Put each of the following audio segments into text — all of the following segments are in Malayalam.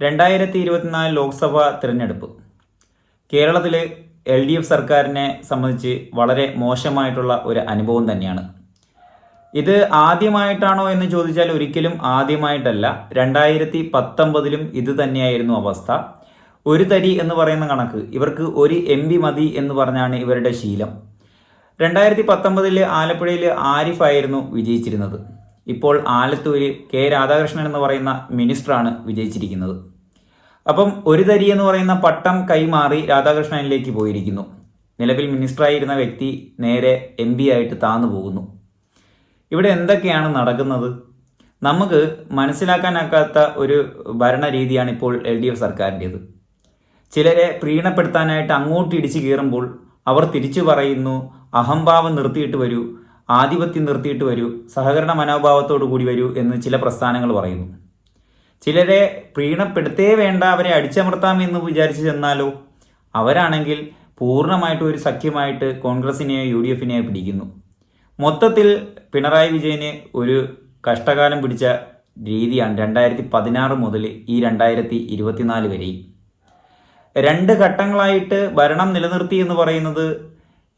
രണ്ടായിരത്തി ഇരുപത്തിനാല് ലോക്സഭാ തിരഞ്ഞെടുപ്പ്. കേരളത്തിൽ എൽ ഡി എഫ് സർക്കാരിനെ സംബന്ധിച്ച് വളരെ മോശമായിട്ടുള്ള ഒരു അനുഭവം തന്നെയാണ്. ഇത് ആദ്യമായിട്ടാണോ എന്ന് ചോദിച്ചാൽ ഒരിക്കലും ആദ്യമായിട്ടല്ല. രണ്ടായിരത്തി പത്തൊമ്പതിലും ഇത് തന്നെയായിരുന്നു അവസ്ഥ. ഒരു തരി എന്ന് പറയുന്ന കണക്ക് ഇവർക്ക് ഒരു എം പി മതി എന്ന് പറഞ്ഞാണ് ഇവരുടെ ശീലം. രണ്ടായിരത്തി പത്തൊമ്പതിൽ ആലപ്പുഴയിൽ ആരിഫായിരുന്നു വിജയിച്ചിരുന്നത്. ഇപ്പോൾ ആലത്തൂരിൽ കെ രാധാകൃഷ്ണൻ എന്ന് പറയുന്ന മിനിസ്റ്ററാണ് വിജയിച്ചിരിക്കുന്നത്. അപ്പം ഒരു തരി എന്ന് പറയുന്ന പട്ടം കൈമാറി രാധാകൃഷ്ണനിലേക്ക് പോയിരിക്കുന്നു. നിലവിൽ മിനിസ്റ്ററായിരുന്ന വ്യക്തി നേരെ എം പി ആയിട്ട് താന്നു പോകുന്നു. ഇവിടെ എന്തൊക്കെയാണ് നടക്കുന്നത്? നമുക്ക് മനസ്സിലാക്കാനാക്കാത്ത ഒരു ഭരണരീതിയാണ് ഇപ്പോൾ എൽ ഡി എഫ് സർക്കാരിന്റേത്. ചിലരെ പ്രീണപ്പെടുത്താനായിട്ട് അങ്ങോട്ട് ഇടിച്ചു കയറുമ്പോൾ അവർ തിരിച്ചു പറയുന്നു അഹംഭാവം നിർത്തിയിട്ട് വരൂ ആധിപത്യം നിർത്തിയിട്ട് വരൂ സഹകരണ മനോഭാവത്തോടു കൂടി വരൂ എന്ന് ചില പ്രസ്ഥാനങ്ങൾ പറയുന്നു. ചിലരെ പ്രീണപ്പെടുത്തേ വേണ്ട അവരെ അടിച്ചമർത്താം എന്ന് വിചാരിച്ചു ചെന്നാലോ? അവരാണെങ്കിൽ പൂർണമായിട്ട് ഒരു സഖ്യമായിട്ട് കോൺഗ്രസിനെയോ യു ഡി എഫിനെയോ പിടിക്കുന്നു. മൊത്തത്തിൽ പിണറായി വിജയന് ഒരു കഷ്ടകാലം പിടിച്ച രീതിയാണ് രണ്ടായിരത്തി പതിനാറ് മുതൽ ഈ രണ്ടായിരത്തി ഇരുപത്തിനാല് വരെയും. രണ്ട് ഘട്ടങ്ങളായിട്ട് ഭരണം നിലനിർത്തി എന്ന് പറയുന്നത്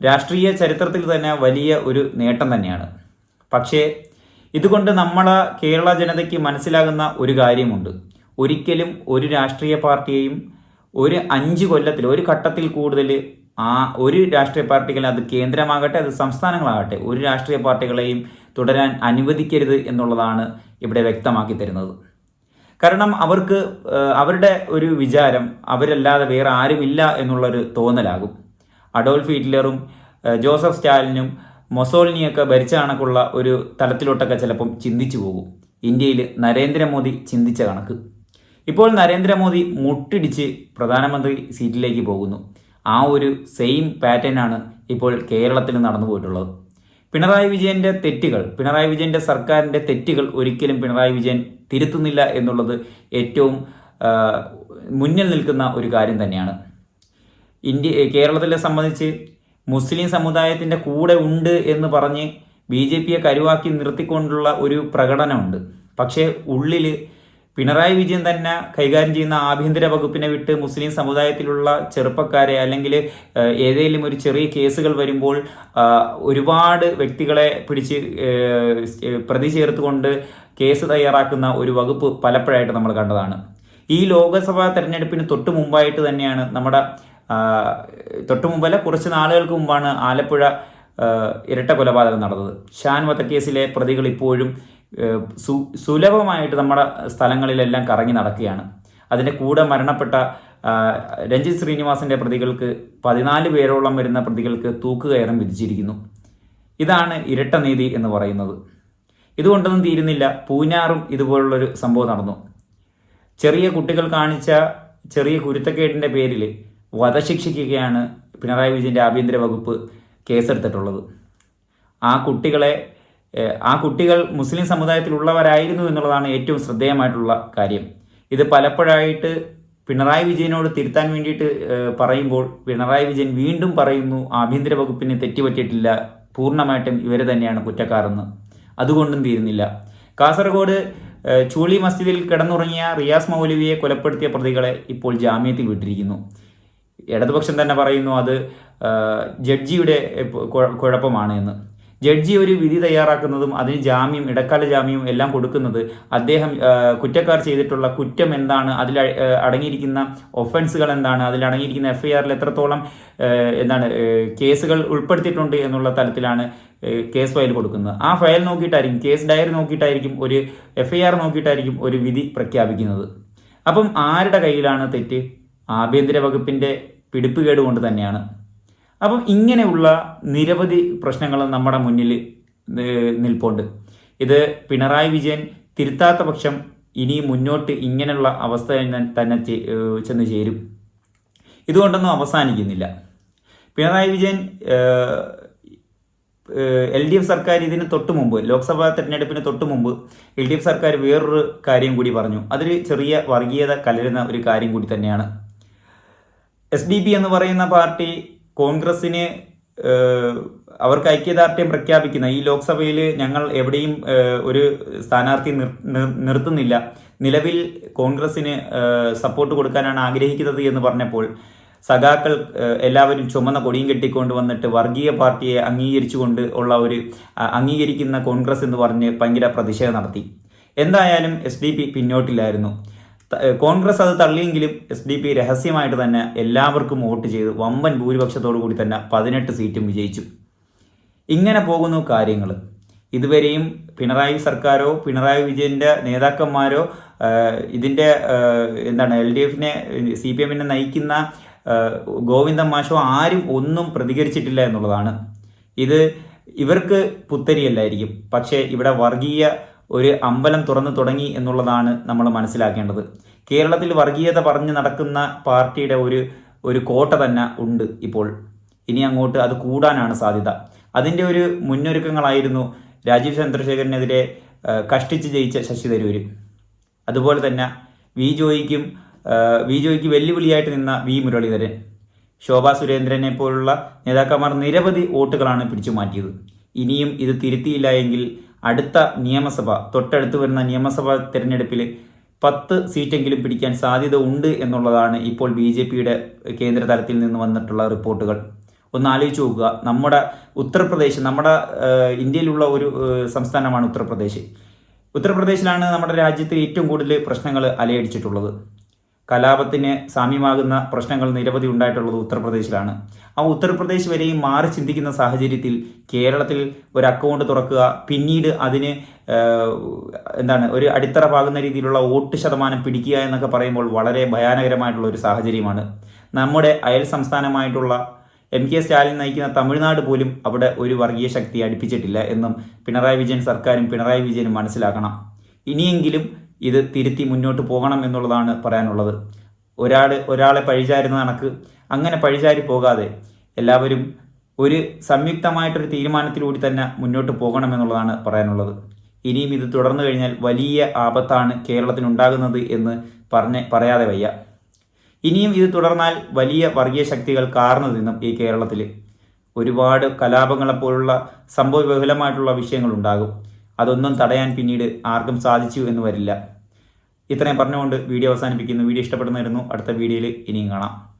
രാഷ്ട്രീയ ചരിത്രത്തിൽ തന്നെ വലിയ ഒരു നേട്ടം തന്നെയാണ്. പക്ഷേ ഇതുകൊണ്ട് നമ്മളെ കേരള ജനതയ്ക്ക് മനസ്സിലാകുന്ന ഒരു കാര്യമുണ്ട്. ഒരിക്കലും ഒരു രാഷ്ട്രീയ പാർട്ടിയെയും ഒരു അഞ്ച് കൊല്ലത്തിൽ ഒരു ഘട്ടത്തിൽ കൂടുതൽ ആ ഒരു രാഷ്ട്രീയ പാർട്ടികൾ അത് കേന്ദ്രമാകട്ടെ അത് സംസ്ഥാനങ്ങളാകട്ടെ ഒരു രാഷ്ട്രീയ പാർട്ടികളെയും തുടരാൻ അനുവദിക്കരുത് എന്നുള്ളതാണ് ഇവിടെ വ്യക്തമാക്കി തരുന്നത്. കാരണം അവർക്ക് അവരുടെ ഒരു വിചാരം അവരല്ലാതെ വേറെ ആരുമില്ല എന്നുള്ളൊരു തോന്നലാകും. അഡോൾഫ് ഹിറ്റ്ലറും ജോസഫ് സ്റ്റാലിനും മൊസോളിനിയൊക്കെ ഭരിച്ച കണക്കുള്ള ഒരു തലത്തിലോട്ടൊക്കെ ചിലപ്പം ചിന്തിച്ചു പോകും. ഇന്ത്യയിൽ നരേന്ദ്രമോദി ചിന്തിച്ച കണക്ക്. ഇപ്പോൾ നരേന്ദ്രമോദി മുട്ടിടിച്ച് പ്രധാനമന്ത്രി സീറ്റിലേക്ക് പോകുന്നു. ആ ഒരു സെയിം പാറ്റേൺ ആണ് ഇപ്പോൾ കേരളത്തിൽ നടന്നു പോയിട്ടുള്ളത്. പിണറായി വിജയന്റെ തെറ്റുകൾ പിണറായി വിജയന്റെ സർക്കാരിന്റെ തെറ്റുകൾ ഒരിക്കലും പിണറായി വിജയൻ തിരുത്തുന്നില്ല എന്നുള്ളത് ഏറ്റവും മുന്നിൽ നിൽക്കുന്ന ഒരു കാര്യം തന്നെയാണ്. ഇന്ത്യ കേരളത്തിലെ സംബന്ധിച്ച് മുസ്ലിം സമുദായത്തിന്റെ കൂടെ ഉണ്ട് എന്ന് പറഞ്ഞ് ബി ജെ പിയെ കരുവാക്കി നിർത്തിക്കൊണ്ടുള്ള ഒരു പ്രകടനമുണ്ട്. പക്ഷേ ഉള്ളിൽ പിണറായി വിജയൻ തന്നെ കൈകാര്യം ചെയ്യുന്ന ആഭ്യന്തര വകുപ്പിനെ വിട്ട് മുസ്ലിം സമുദായത്തിലുള്ള ചെറുപ്പക്കാരെ അല്ലെങ്കിൽ ഏതെങ്കിലും ഒരു ചെറിയ കേസുകൾ വരുമ്പോൾ ഒരുപാട് വ്യക്തികളെ പിടിച്ച് പ്രതി ചേർത്തുകൊണ്ട് കേസ് തയ്യാറാക്കുന്ന ഒരു വകുപ്പ് പലപ്പോഴായിട്ട് നമ്മൾ കണ്ടതാണ്. ഈ ലോക്സഭാ തെരഞ്ഞെടുപ്പിന് തൊട്ട് മുമ്പായിട്ട് തന്നെയാണ് നമ്മുടെ തൊട്ട് മുമ്പല്ല കുറച്ച് നാളുകൾക്ക് മുമ്പാണ് ആലപ്പുഴ ഇരട്ട കൊലപാതകം നടന്നത്. ഷാൻ വധക്കേസിലെ പ്രതികൾ ഇപ്പോഴും സു സുലഭമായിട്ട് നമ്മുടെ സ്ഥലങ്ങളിലെല്ലാം കറങ്ങി നടക്കുകയാണ്. അതിന്റെ കൂടെ മരണപ്പെട്ട രഞ്ജിത് ശ്രീനിവാസിന്റെ പ്രതികൾക്ക് പതിനാല് പേരോളം വരുന്ന പ്രതികൾക്ക് തൂക്കുകയറും വിധിച്ചിരിക്കുന്നു. ഇതാണ് ഇരട്ട നീതി എന്ന് പറയുന്നത്. ഇതുകൊണ്ടൊന്നും തീരുന്നില്ല. പൂഞ്ഞാറും ഇതുപോലുള്ളൊരു സംഭവം നടന്നു. ചെറിയ കുട്ടികൾ കാണിച്ച ചെറിയ കുരുത്തക്കേടിന്റെ പേരിൽ വധശിക്ഷിക്കുകയാണ് പിണറായി വിജയന്റെ ആഭ്യന്തര വകുപ്പ് കേസെടുത്തിട്ടുള്ളത്. ആ കുട്ടികളെ ആ കുട്ടികൾ മുസ്ലിം സമുദായത്തിലുള്ളവരായിരുന്നു എന്നുള്ളതാണ് ഏറ്റവും ശ്രദ്ധേയമായിട്ടുള്ള കാര്യം. ഇത് പലപ്പോഴായിട്ട് പിണറായി വിജയനോട് തിരുത്താൻ വേണ്ടിയിട്ട് പറയുമ്പോൾ പിണറായി വിജയൻ വീണ്ടും പറയുന്നു ആഭ്യന്തര വകുപ്പിന് തെറ്റുപറ്റിയിട്ടില്ല പൂർണമായിട്ടും ഇവർ തന്നെയാണ് കുറ്റക്കാരെന്ന്. അതുകൊണ്ടും തീരുന്നില്ല. കാസർഗോഡ് ചൂളി മസ്ജിദിൽ കിടന്നുറങ്ങിയ റിയാസ് മൗലവിയെ കൊലപ്പെടുത്തിയ പ്രതികളെ ഇപ്പോൾ ജാമ്യത്തിൽ വിട്ടിരിക്കുന്നു. ഇടതുപക്ഷം തന്നെ പറയുന്നു അത് ജഡ്ജിയുടെ കുഴപ്പമാണ് എന്ന്. ജഡ്ജി ഒരു വിധി തയ്യാറാക്കുന്നതും അതിന് ജാമ്യം ഇടക്കാല ജാമ്യവും എല്ലാം കൊടുക്കുന്നത് അദ്ദേഹം കുറ്റക്കാർ ചെയ്തിട്ടുള്ള കുറ്റം എന്താണ് അതിൽ അടങ്ങിയിരിക്കുന്ന ഒഫൻസുകൾ എന്താണ് അതിൽ അടങ്ങിയിരിക്കുന്ന എഫ് ഐ ആറിൽ എത്രത്തോളം എന്താണ് കേസുകൾ ഉൾപ്പെടുത്തിയിട്ടുണ്ട് എന്നുള്ള തലത്തിലാണ് കേസ് ഫയൽ കൊടുക്കുന്നത്. ആ ഫയൽ നോക്കിയിട്ടായിരിക്കും കേസ് ഡയറി നോക്കിയിട്ടായിരിക്കും ഒരു എഫ് ഐ ആർ നോക്കിയിട്ടായിരിക്കും ഒരു വിധി പ്രഖ്യാപിക്കുന്നത്. അപ്പം ആരുടെ കയ്യിലാണ് തെറ്റ്? ആഭ്യന്തര വകുപ്പിന്റെ പിടിപ്പുകേട് കൊണ്ട് തന്നെയാണ്. അപ്പം ഇങ്ങനെയുള്ള നിരവധി പ്രശ്നങ്ങൾ നമ്മുടെ മുന്നിൽ നിൽപ്പുണ്ട്. ഇത് പിണറായി വിജയൻ തിരുത്താത്ത പക്ഷം ഇനി മുന്നോട്ട് ഇങ്ങനെയുള്ള അവസ്ഥ തന്നെ ചെന്ന് ചേരും. ഇതുകൊണ്ടൊന്നും അവസാനിക്കുന്നില്ല. Pinarayi Vijayan L D F സർക്കാർ ഇതിന് തൊട്ട് മുമ്പ് ലോക്സഭാ തെരഞ്ഞെടുപ്പിന് തൊട്ട് മുമ്പ് എൽ ഡി എഫ് സർക്കാർ വേറൊരു കാര്യം കൂടി പറഞ്ഞു. അതിൽ ചെറിയ വർഗീയത കലരുന്ന ഒരു കാര്യം കൂടി തന്നെയാണ്. എസ് ഡി പി എന്ന് പറയുന്ന പാർട്ടി കോൺഗ്രസിന് അവർക്ക് ഐക്യദാർഢ്യം പ്രഖ്യാപിക്കുന്ന ഈ ലോക്സഭയിൽ ഞങ്ങൾ എവിടെയും ഒരു സ്ഥാനാർത്ഥി നിർ- നിർ- നിർത്തുന്നില്ല. നിലവിൽ കോൺഗ്രസിന് സപ്പോർട്ട് കൊടുക്കാനാണ് ആഗ്രഹിക്കുന്നത് എന്ന് പറഞ്ഞപ്പോൾ സഖാക്കൾ എല്ലാവരും ചുമന്ന കൊടിയും കെട്ടിക്കൊണ്ട് വന്നിട്ട് വർഗീയ പാർട്ടിയെ അംഗീകരിച്ചുകൊണ്ട് ഉള്ള ഒരു അംഗീകരിക്കുന്ന കോൺഗ്രസ് എന്ന് പറഞ്ഞ് ഭയങ്കര പ്രതിഷേധം നടത്തി. എന്തായാലും എസ് ഡി കോൺഗ്രസ് അത് തള്ളിയെങ്കിലും എസ് ഡി പി രഹസ്യമായിട്ട് തന്നെ എല്ലാവർക്കും വോട്ട് ചെയ്ത് വമ്പൻ ഭൂരിപക്ഷത്തോടു കൂടി തന്നെ പതിനെട്ട് സീറ്റും വിജയിച്ചു. ഇങ്ങനെ പോകുന്നു കാര്യങ്ങൾ. ഇതുവരെയും പിണറായി സർക്കാരോ പിണറായി വിജയന്റെ നേതാക്കന്മാരോ ഇതിന്റെ എന്താണ് എൽ ഡി എഫിനെ സി പി എമ്മിനെ നയിക്കുന്ന ഗോവിന്ദൻ മാഷോ ആരും ഒന്നും പ്രതികരിച്ചിട്ടില്ല എന്നുള്ളതാണ്. ഇത് ഇവർക്ക് പുത്തരിയല്ലായിരിക്കും. പക്ഷേ ഇവിടെ വർഗീയ ഒരു അമ്പലം തുറന്നു തുടങ്ങി എന്നുള്ളതാണ് നമ്മൾ മനസ്സിലാക്കേണ്ടത്. കേരളത്തിൽ വർഗീയത പറഞ്ഞ് നടക്കുന്ന പാർട്ടിയുടെ ഒരു ഒരു കോട്ട തന്നെ ഉണ്ട് ഇപ്പോൾ. ഇനി അങ്ങോട്ട് അത് കൂടാനാണ് സാധ്യത. അതിന്റെ ഒരു മുന്നൊരുക്കങ്ങളായിരുന്നു രാജീവ് ചന്ദ്രശേഖരനെതിരെ കഷ്ടിച്ച് ജയിച്ച ശശി തരൂർ അതുപോലെ തന്നെ വി ജോയിക്കും വി ജോയിക്ക് വെല്ലുവിളിയായിട്ട് നിന്ന വി മുരളീധരൻ. ശോഭാ സുരേന്ദ്രനെ പോലുള്ള നേതാക്കന്മാർ നിരവധി വോട്ടുകളാണ് പിടിച്ചു മാറ്റിയത്. ഇനിയും ഇത് തിരുത്തിയില്ല എങ്കിൽ അടുത്ത നിയമസഭ തൊട്ടടുത്ത് വരുന്ന നിയമസഭാ തെരഞ്ഞെടുപ്പിൽ പത്ത് സീറ്റെങ്കിലും പിടിക്കാൻ സാധ്യത ഉണ്ട് എന്നുള്ളതാണ് ഇപ്പോൾ ബി ജെ പിയുടെ കേന്ദ്ര തലത്തിൽ നിന്ന് വന്നിട്ടുള്ള റിപ്പോർട്ടുകൾ. ഒന്ന് ആലോചിച്ച് നോക്കുക. നമ്മുടെ ഉത്തർപ്രദേശ് നമ്മുടെ ഇന്ത്യയിലുള്ള ഒരു സംസ്ഥാനമാണ് ഉത്തർപ്രദേശ്. ഉത്തർപ്രദേശിലാണ് നമ്മുടെ രാജ്യത്ത് ഏറ്റവും കൂടുതൽ പ്രശ്നങ്ങൾ അലയടിച്ചിട്ടുള്ളത്. കലാപത്തിന് സാമ്യമാകുന്ന പ്രശ്നങ്ങൾ നിരവധി ഉണ്ടായിട്ടുള്ളത് ഉത്തർപ്രദേശിലാണ്. ആ ഉത്തർപ്രദേശ് വരെയും മാറി ചിന്തിക്കുന്ന സാഹചര്യത്തിൽ കേരളത്തിൽ ഒരു അക്കൗണ്ട് തുറക്കുക പിന്നീട് അതിന് എന്താണ് ഒരു അടിത്തറ പാകുന്ന രീതിയിലുള്ള വോട്ട് ശതമാനം പിടിക്കുക എന്നൊക്കെ പറയുമ്പോൾ വളരെ ഭയാനകരമായിട്ടുള്ള ഒരു സാഹചര്യമാണ്. നമ്മുടെ അയൽ സംസ്ഥാനമായിട്ടുള്ള എം കെ സ്റ്റാലിൻ നയിക്കുന്ന തമിഴ്നാട് പോലും അവിടെ ഒരു വർഗീയ ശക്തി അടുപ്പിച്ചിട്ടില്ല എന്നും പിണറായി വിജയൻ സർക്കാരും പിണറായി വിജയനും മനസ്സിലാക്കണം. ഇനിയെങ്കിലും ഇത് തിരുത്തി മുന്നോട്ട് പോകണം എന്നുള്ളതാണ് പറയാനുള്ളത്. ഒരാൾ ഒരാളെ പഴിചാരുന്ന കണക്ക് അങ്ങനെ പഴിചാരി പോകാതെ എല്ലാവരും ഒരു സംയുക്തമായിട്ടൊരു തീരുമാനത്തിലൂടി തന്നെ മുന്നോട്ട് പോകണം എന്നുള്ളതാണ് പറയാനുള്ളത്. ഇനിയും ഇത് തുടർന്നു കഴിഞ്ഞാൽ വലിയ ആപത്താണ് കേരളത്തിനുണ്ടാകുന്നത് എന്ന് പറഞ്ഞ് പറയാതെ വയ്യ. ഇനിയും ഇത് തുടർന്നാൽ വലിയ വർഗീയ ശക്തികൾ കാർന്നു നിന്നും ഈ കേരളത്തിൽ ഒരുപാട് കലാപങ്ങളെപ്പോലുള്ള സംഭവ വിപുലമായിട്ടുള്ള വിഷയങ്ങളുണ്ടാകും. അതൊന്നും തടയാൻ പിന്നീട് ആർക്കും സാധിച്ചു എന്ന് വരില്ല. ഇത്രയും പറഞ്ഞുകൊണ്ട് വീഡിയോ അവസാനിപ്പിക്കുന്നു. വീഡിയോ ഇഷ്ടപ്പെടുന്നതായിരുന്നു അടുത്ത വീഡിയോയിൽ ഇനിയും കാണാം.